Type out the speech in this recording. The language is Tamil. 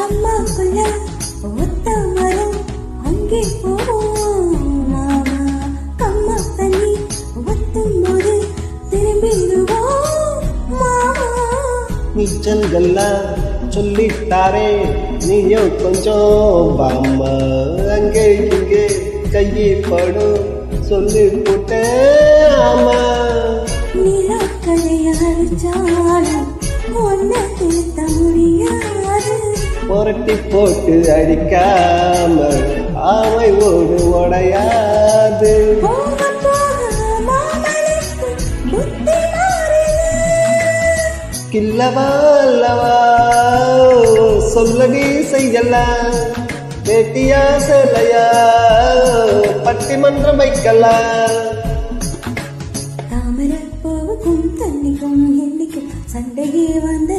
கம்மாக்குள்ள ஒத்த மரம் அங்கே போவோம்? மாமா கம்மா தண்ணி ஒத்தும் போது திரும்பிடுவோம்? மாமா நீச்சல்கள்லாம் சொல்லிட்டாரே நீயும் கொஞ்சம் பாம்மா அங்கே இங்கே கையை படும் சொல்லி போட்டேன் ஆமா நிலக்கதை அழிச்சாலும் ஒன்ன புரட்டி போட்டு அடிக்காம ஆமை ஓடு உடையாது. கில்லவா அல்லவா சொல்லடி செய்யலாம் பேட்டியா செல்லையா பட்டிமன்றம் வைக்கலாம் சண்டையே வந்தது